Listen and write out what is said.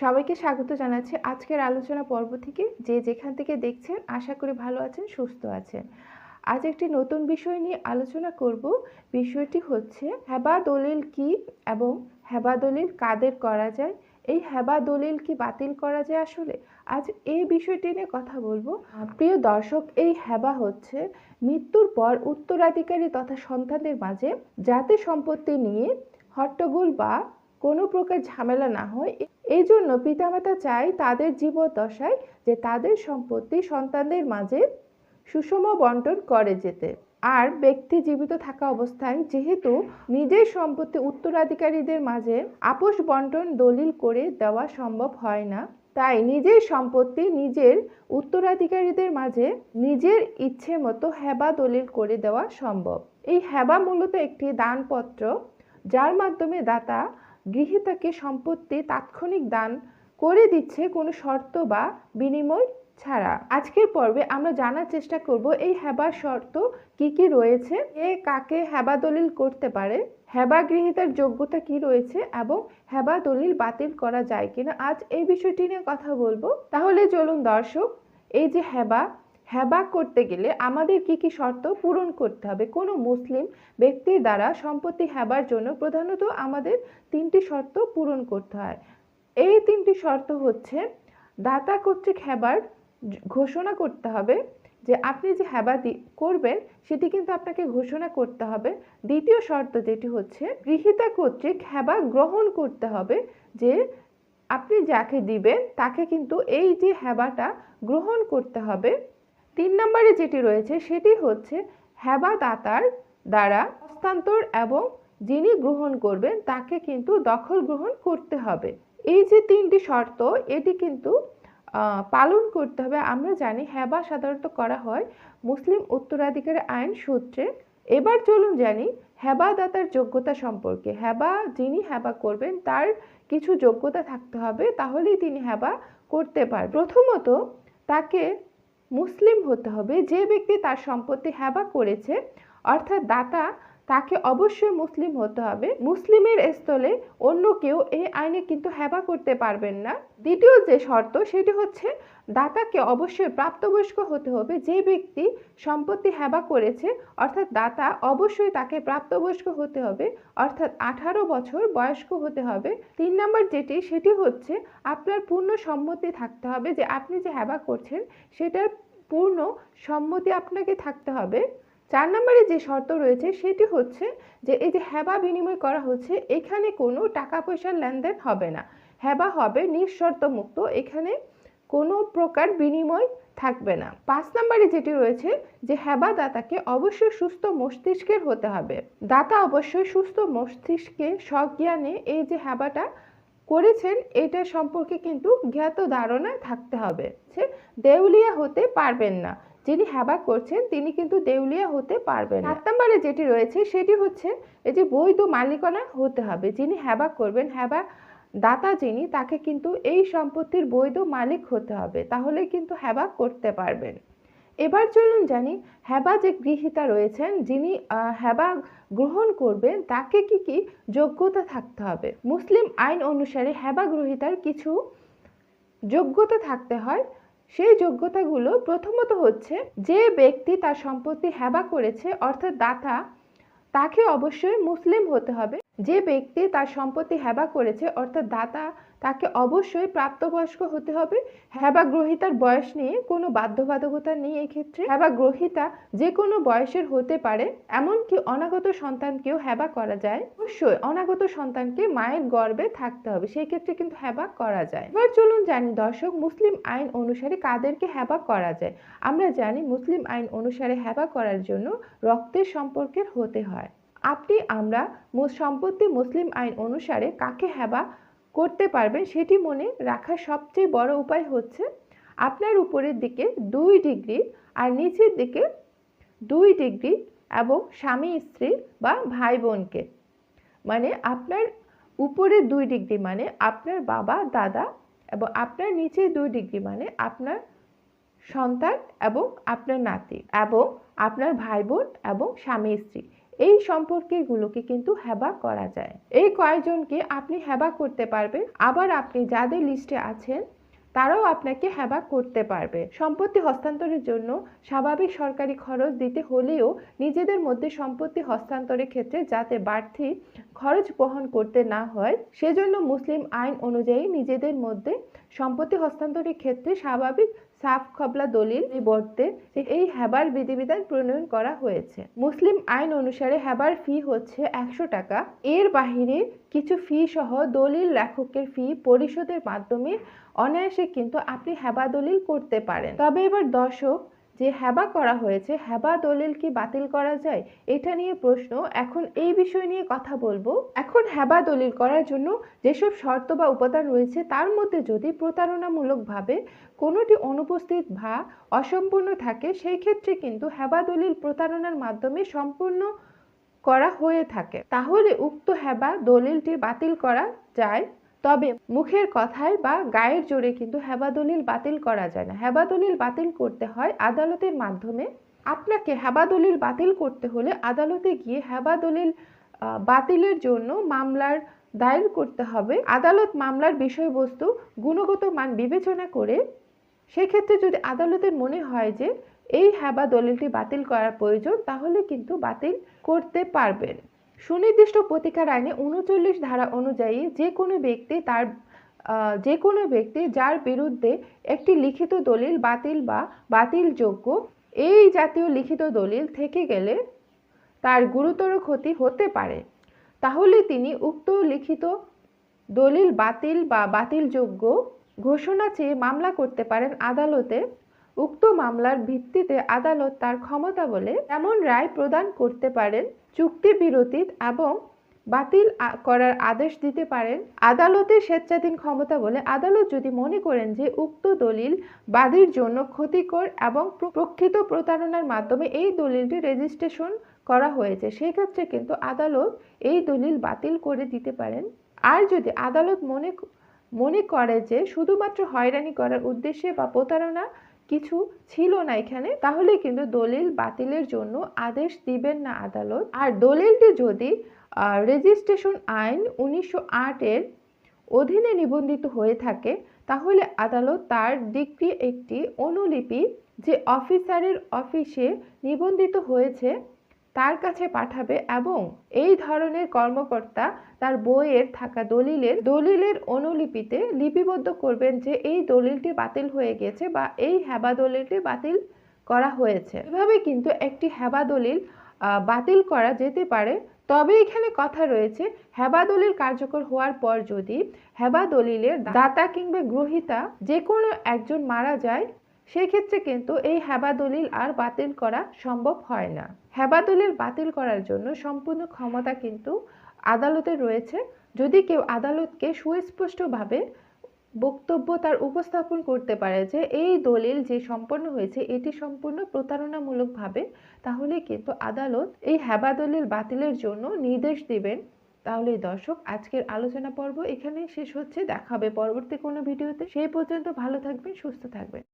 সবাইকে স্বাগত জানাচ্ছি আজকের আলোচনা পর্ব থেকে। যে যেখান থেকে দেখছেন, আশা করি ভালো আছেন, সুস্থ আছেন। আজ একটি নতুন বিষয় নিয়ে আলোচনা করব। বিষয়টি হচ্ছে হেবা দলিল কি এবং হেবা দলিল কাদের করা যায়? এই হেবা দলিল কি বাতিল করা যায় আসলে? আজ এই বিষয়টি নিয়ে কথা বলব। প্রিয় দর্শক, এই হেবা হচ্ছে মৃত্যুর পর উত্তরাধিকারী তথা সন্তানদের মাঝে জাতি সম্পত্তি নিয়ে হট্টগোল বা কোনো প্রকার ঝামেলা না হয়। এই জন্য পিতামাতা চায় তাদের জীবদ্দশায় যে তাদের সম্পত্তি সন্তানদের মাঝে সুষম বন্টন করে যেতে। আর ব্যক্তি জীবিত থাকা অবস্থায় যেহেতু নিজের সম্পত্তি উত্তরাধিকারীদের মাঝে আপোষ বন্টন দলিল করে দেওয়া সম্ভব হয় না, তাই নিজের সম্পত্তি নিজের উত্তরাধিকারীদের মাঝে নিজের ইচ্ছে মতো হেবা দলিল করে দেওয়া সম্ভব। এই হেবা মূলত একটি দানপত্র, যার মাধ্যমে দাতা গৃহীতাকে সম্পত্তি তাৎক্ষণিক দান করে দিচ্ছে কোনো শর্ত বা বিনিময় ছাড়া। আজকের পর্বে আমরা জানার চেষ্টা করব এই হেবার শর্ত কি কি রয়েছে এ কাকে হেবা দলিল করতে পারে হেবা গৃহীতার যোগ্যতা কি রয়েছে এবং হেবা দলিল বাতিল করা যায় কিনা। আজ এই বিষয়টি নিয়ে কথা বলব। তাহলে চলুন দর্শক, এই যে হেবা হেবা করতে গেলে আমাদের কি কি শর্ত পূরণ করতে হবে? কোনো মুসলিম ব্যক্তির দ্বারা সম্পত্তি হেবার জন্য প্রধানত আমাদের তিনটি শর্ত পূরণ করতে হয়। এই তিনটি শর্ত হচ্ছে, দাতা কর্তৃক হেবার ঘোষণা করতে হবে যে আপনি যে হেবা করবেন, সেটি কিন্তু আপনাকে ঘোষণা করতে হবে। দ্বিতীয় শর্ত যেটি হচ্ছে, গৃহীতা কর্তৃক হেবা গ্রহণ করতে হবে যে আপনি যাকে দিবেন, তাকে কিন্তু এই যে হেবাটা গ্রহণ করতে হবে। তিন নম্বরে যেটি রয়েছে সেটি হচ্ছে হ্যাবা দাতার দ্বারা হস্তান্তর এবং যিনি গ্রহণ করবেন তাকে কিন্তু দখল গ্রহণ করতে হবে। এই যে তিনটি শর্ত, এটি কিন্তু পালন করতে হবে। আমরা জানি হ্যাবা সাধারণত করা হয় মুসলিম উত্তরাধিকারী আইন সূত্রে। এবার চলুন জানি হ্যাবা দাতার যোগ্যতা সম্পর্কে। হ্যাবা, যিনি হ্যাবা করবেন, তার কিছু যোগ্যতা থাকতে হবে, তাহলেই তিনি হ্যাবা করতে পারবেন প্রথমত, তাকে মুসলিম হতে হবে যে ব্যক্তি তার সম্পত্তি হ্যাবা করেছে অর্থাৎ দাতা তাকে অবশ্যই মুসলিম হতে হবে। মুসলিমের স্থলে অন্য কেউ এই আইনে কিন্তু হেবা করতে পারবেন না। দ্বিতীয় যে শর্ত, সেটি হচ্ছে দাতাকে অবশ্যই প্রাপ্তবয়স্ক হতে হবে। যে ব্যক্তি সম্পত্তি হেবা করেছে, অর্থাৎ দাতা অবশ্যই তাকে প্রাপ্তবয়স্ক হতে হবে, অর্থাৎ আঠারো বছর বয়স্ক হতে হবে। তিন নম্বর যেটি, সেটি হচ্ছে আপনার পূর্ণ সম্মতি থাকতে হবে যে আপনি যে হেবা করছেন, সেটার পূর্ণ সম্মতি আপনাকে থাকতে হবে। চার নম্বরে যে শর্ত রয়েছে সেটি হচ্ছে যে এই যে হেবা বিনিময় করা হচ্ছে, এখানে কোনো টাকা পয়সার লেনদেন হবে না। হেবা হবে নিঃশর্ত মুক্ত এখানে কোনো প্রকার বিনিময় থাকবে না। পাঁচ নম্বরে যেটি রয়েছে যে হেবা দাতাকে অবশ্যই সুস্থ মস্তিষ্কের হতে হবে। দাতা অবশ্যই সুস্থ মস্তিষ্কে সজ্ঞানে এই যে হেবাটা করেছেন, এটা সম্পর্কে কিন্তু জ্ঞাত ধারণা থাকতে হবে। দেউলিয়া হতে পারবেন না। যিনি হেবা করছেন তিনি কিন্তু দেউলিয়া হতে পারবেন সাত নম্বরে যেটি রয়েছে সেটি হচ্ছে এই যে বৈধ মালিকানা হতে হবে। যিনি হেবা করবেন হেবা দাতা যিনি তাকে কিন্তু এই সম্পত্তির বৈধ মালিক হতে হবে। তাহলে কিন্তু হেবা করতে পারবেন। এবার চলুন জানি হেবা যে গৃহীতা রয়েছেন যিনি হেবা গ্রহণ করবেন তাকে কি কি যোগ্যতা থাকতে হবে? মুসলিম আইন অনুসারে হেবা গ্রহীতার কিছু যোগ্যতা থাকতে হয়। সেই যোগ্যতাগুলো প্রথমত হচ্ছে যে ব্যক্তি তার সম্পত্তি হেবা করেছে, অর্থাৎ দাতা, তাকে অবশ্যই মুসলিম হতে হবে। যে ব্যক্তি তার সম্পত্তি হেবা করেছে, অর্থাৎ দাতা তাকে অবশ্যই প্রাপ্তবয়স্ক হতে হবে। হেবা গ্রহিতার বয়স নিয়ে কোনো বাধ্যবাধকতা নেই এক্ষেত্রে। ক্ষেত্রে হেবা গ্রহিতা যে কোনো বয়সের হতে পারে, এমনকি অনাগত সন্তানকেও হেবা করা যায়। অবশ্যই অনাগত সন্তানকে মায়ের গর্বে থাকতে হবে, সেই ক্ষেত্রে কিন্তু হেবা করা যায়। এবার চলুন জানি, দর্শক, মুসলিম আইন অনুসারে কাদেরকে হেবা করা যায়? আমরা জানি, মুসলিম আইন অনুসারে হেবা করার জন্য রক্তের সম্পর্কের হতে হয়। আপনি, আমরা সম্পত্তি মুসলিম আইন অনুসারে কাকে হেবা করতে পারবেন, সেটি মনে রাখার সবচেয়ে বড় উপায় হচ্ছে আপনার উপরের দিকে দুই ডিগ্রি আর নিচের দিকে দুই ডিগ্রি এবং স্বামী, স্ত্রী বা ভাই বোনকে। মানে আপনার উপরে দুই ডিগ্রি মানে আপনার বাবা, দাদা এবং আপনার নিচে দুই ডিগ্রি মানে আপনার সন্তান এবং আপনার নাতি এবং আপনার ভাই বোন এবং স্বামী, স্ত্রী। এই সম্পর্কগুলোকে কিন্তু হ্যাবা করা যায়। এই কয়েকজনকে আপনি হ্যাবা করতে পারবেন। আবার আপনি যাদের লিস্টে আছেন, তারাও আপনাকে হ্যাবা করতে পারবে। সম্পত্তি হস্তান্তরের জন্য স্বাভাবিক সরকারি খরচ দিতে হলেও নিজেদের মধ্যে সম্পত্তি হস্তান্তরের ক্ষেত্রে যাতে বাড়তি খরচ বহন করতে না হয়, সেজন্য মুসলিম আইন অনুযায়ী নিজেদের মধ্যে সম্পত্তি হস্তান্তরের ক্ষেত্রে স্বাভাবিক সাফ খবলা দলিল নিবর্তে এই হ্যাবার বিধিবিধান প্রণয়ন করা হয়েছে। মুসলিম আইন অনুসারে হ্যাবার ফি হচ্ছে একশো টাকা। এর বাহিরে কিছু ফি সহ দলিল লেখকের ফি পরিশোধের মাধ্যমে অনায়াসে কিন্তু আপনি হ্যাবা দলিল করতে পারেন। তবে এবার দর্শক যে হ্যাবা করা হয়েছে, হ্যাবা দলিল কি বাতিল করা যায়? এটা নিয়ে প্রশ্ন। এখন এই বিষয় নিয়ে কথা বলব। এখন হ্যাবা দলিল করার জন্য যেসব শর্ত বা উপাদান রয়েছে, তার মধ্যে যদি প্রতারণামূলকভাবে কোনোটি অনুপস্থিত বা অসম্পূর্ণ থাকে, সেই ক্ষেত্রে কিন্তু হেবা দলিল প্রতারণার মাধ্যমে সম্পূর্ণ করা হয়ে থাকে। তাহলে উক্ত হেবা দলিলটি বাতিল করা যায়। তবে মুখের কথায় বা গায়ের জোরে কিন্তু হেবা দলিল বাতিল করা যায় না। হেবা দলিল বাতিল করতে হয় আদালতের মাধ্যমে। আপনাকে হেবা দলিল বাতিল করতে হলে আদালতে গিয়ে হেবা দলিল বাতিলের জন্য মামলার দায়ের করতে হবে। আদালত মামলার বিষয়বস্তু, গুণগত মান বিবেচনা করে সেক্ষেত্রে যদি আদালতের মনে হয় যে এই হেবা দলিলটি বাতিল করার প্রয়োজন, তাহলে কিন্তু বাতিল করতে পারবেন। সুনির্দিষ্ট প্রতিকার আইনে উনচল্লিশ ধারা অনুযায়ী যে কোনো ব্যক্তি তার যে কোনো ব্যক্তি যার বিরুদ্ধে একটি লিখিত দলিল বাতিল বা বাতিলযোগ্য, এই জাতীয় লিখিত দলিল থেকে গেলে তার গুরুতর ক্ষতি হতে পারে। তাহলে তিনি উক্ত লিখিত দলিল বাতিল বা বাতিলযোগ্য ঘোষণা চেয়ে মামলা করতে পারেন আদালতে। উক্ত মামলার ভিত্তিতে আদালত তার ক্ষমতা বলে এমন রায় প্রদান করতে পারেন, চুক্তি বিরতি এবং বাতিল করার আদেশ দিতে পারেন। আদালতের স্বেচ্ছাধীন ক্ষমতা বলে আদালত যদি মনে করেন যে উক্ত দলিল বাদীর জন্য ক্ষতিকর এবং প্রকৃত প্রতারণার মাধ্যমে এই দলিলটি রেজিস্ট্রেশন করা হয়েছে, সেক্ষেত্রে কিন্তু আদালত এই দলিল বাতিল করে দিতে পারেন। আর যদি আদালত মনে মনে করে যে শুধুমাত্র হয়রানি করার উদ্দেশ্যে বা প্রতারণা কিছু ছিল না এখানে, তাহলে কিন্তু দলিল বাতিলের জন্য আদেশ দিবেন না আদালত। আর দলিলটি যদি রেজিস্ট্রেশন আইন উনিশশো আট এর অধীনে নিবন্ধিত হয়ে থাকে, তাহলে আদালত তার ডিগ্রি একটি অনুলিপি যে অফিসারের অফিসে নিবন্ধিত হয়েছে তার কাছে পাঠাবে এবং এই ধরনের কর্মকর্তা তার বইয়ের থাকা দলিলের দলিলের অনুলিপিতে লিপিবদ্ধ করবেন যে এই দলিলটি বাতিল হয়ে গেছে বা এই হেবা দলিলটি বাতিল করা হয়েছে। এভাবে কিন্তু একটি হেবা দলিল বাতিল করা যেতে পারে। তবে এখানে কথা রয়েছে, হেবা দলিল কার্যকর হওয়ার পর যদি হেবা দলিলের দাতা কিংবা গ্রহিতা যে কোনো একজন মারা যায় সেক্ষেত্রে কিন্তু এই হেবা দলিল আর বাতিল করা সম্ভব হয় না। হেবা দলিল বাতিল করার জন্য সম্পূর্ণ ক্ষমতা কিন্তু আদালতে রয়েছে। যদি কেউ আদালতকে সুস্পষ্টভাবে বক্তব্য তার উপস্থাপন করতে পারে যে এই দলিল যে সম্পন্ন হয়েছে এটি সম্পূর্ণ প্রতারণামূলকভাবে, তাহলে কিন্তু আদালত এই হেবা দলিল বাতিলের জন্য নির্দেশ দিবেন। তাহলে দর্শক, আজকের আলোচনা পর্ব এখানেই শেষ হচ্ছে। দেখা হবে পরবর্তী কোনো ভিডিওতে। সেই পর্যন্ত ভালো থাকবেন, সুস্থ থাকবেন।